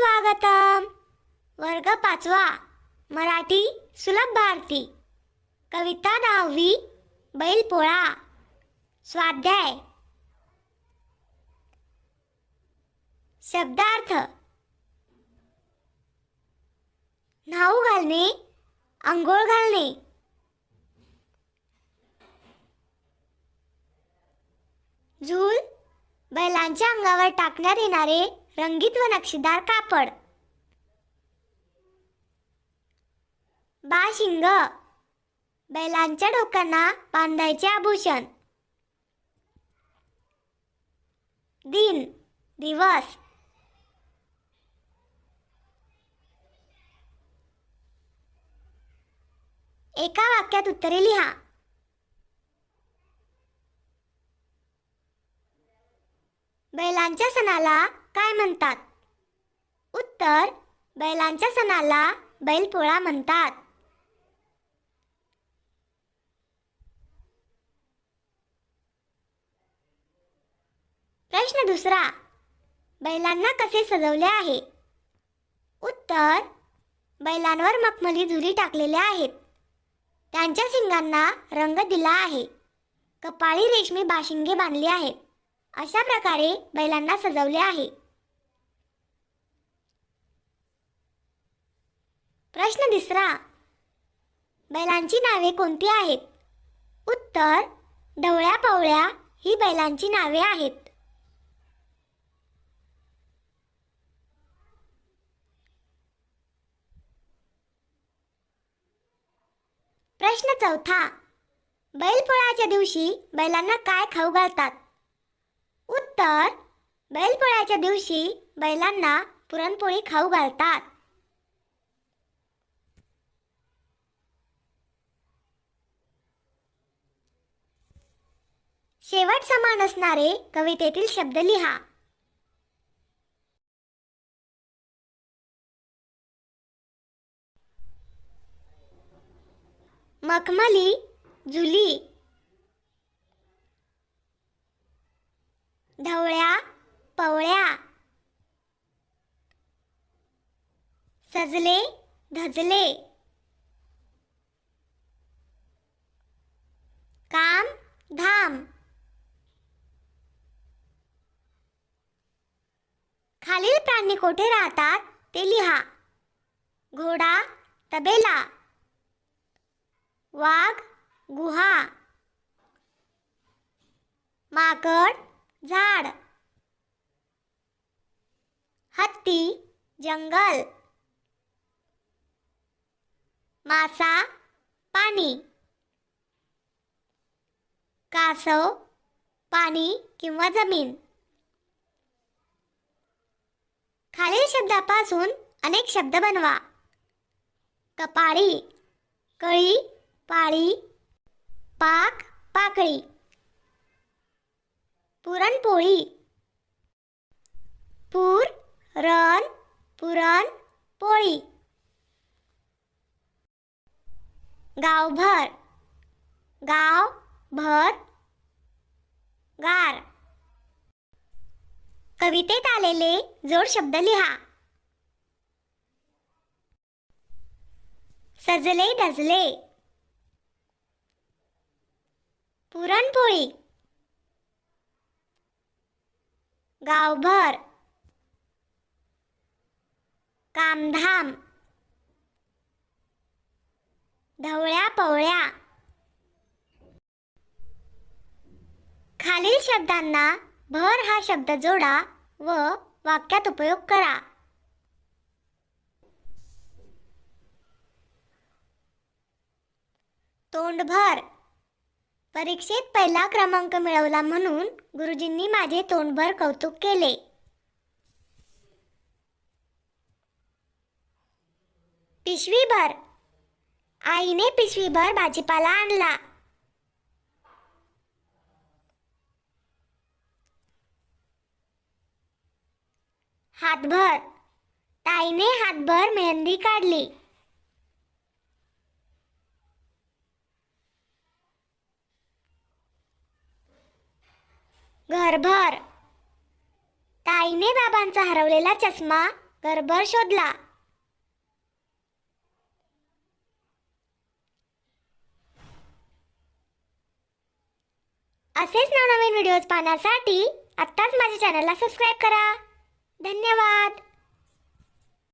स्वागतम. वर्ग पाचवा. मराठी सुलभ भारती. कविता दहावी बैलपोळा. स्वाध्याय. शब्दार्थ. न्हाऊ घालणे आंघोळ घालणे. झूल बैलांच्या अंगावर टाकण्यात येणारे रंगीत व नक्षीदार कापड. बाशिंग बैलांच्या डोक्यांना बांधायचे आभूषण. दिन दिवस. एका वाक्यात उत्तरे लिहा. बैलांच्या सणाला काय म्हणतात? उत्तर बैलांच्या सणाला बैलपोळा म्हणतात. प्रश्न दुसरा बैलांना कसे सजवले आहे? उत्तर बैलांवर मखमली झुली टाकलेल्या आहेत. त्यांच्या शिंगांना रंग दिला आहे. कपाळी रेशमी बाशिंगे बांधली आहेत. अशा प्रकारे बैलांना सजवले आहे. प्रश्न तिसरा. बैलांची नावे कोणती आहेत? उत्तर ढवळ्या पवळ्या ही बैलांची नावे आहेत. प्रश्न चौथा. बैलपोळ्याच्या दिवशी बैलांना काय खाऊ घालतात? उत्तर बैलपोळ्याच्या दिवशी बैलांना पुरणपोळी खाऊ घालतात. शेवट समान असणारे कवितेतील शब्द लिहा. मखमली जुली. ढवळ्या पवळ्या. सजले धजले. प्राणी कोठे राहतात ते लिहा. घोडा तबेला. वाघ गुहा. माकड झाड. हत्ती जंगल. मासा पाणी. कासव पाणी किंवा जमीन. खालील शब्दापासून अनेक शब्द बनवा. कपाळी कळी पाळी पाक पाकळी. पुरणपोळी. पूर रण पुरण पोळी. गावभर गाव भर गार. कवितेत आलेले जोड शब्द लिहा. सजले धजले पुरणपोळी. गावभर. कामधाम. ढवळ्या पवळ्या. खालील शब्दांना भर हा शब्द जोडा व वाक्यात उपयोग करा. तोंडभर परीक्षेत पहिला क्रमांक मिळवला म्हणून गुरुजींनी माझे तोंडभर कौतुक केले. पिशवीभर आईने पिशवीभर भाजीपाला आणला. हातभर. ताईने हातभर मेहंदी काढली. घरभर. ताईने बाबांचा हरवलेला चष्मा घरभर शोधला. असेच नवनवीन व्हिडिओज पाहण्यासाठी आत्ताच माझ्या चॅनलला सबस्क्राईब करा. धन्यवाद.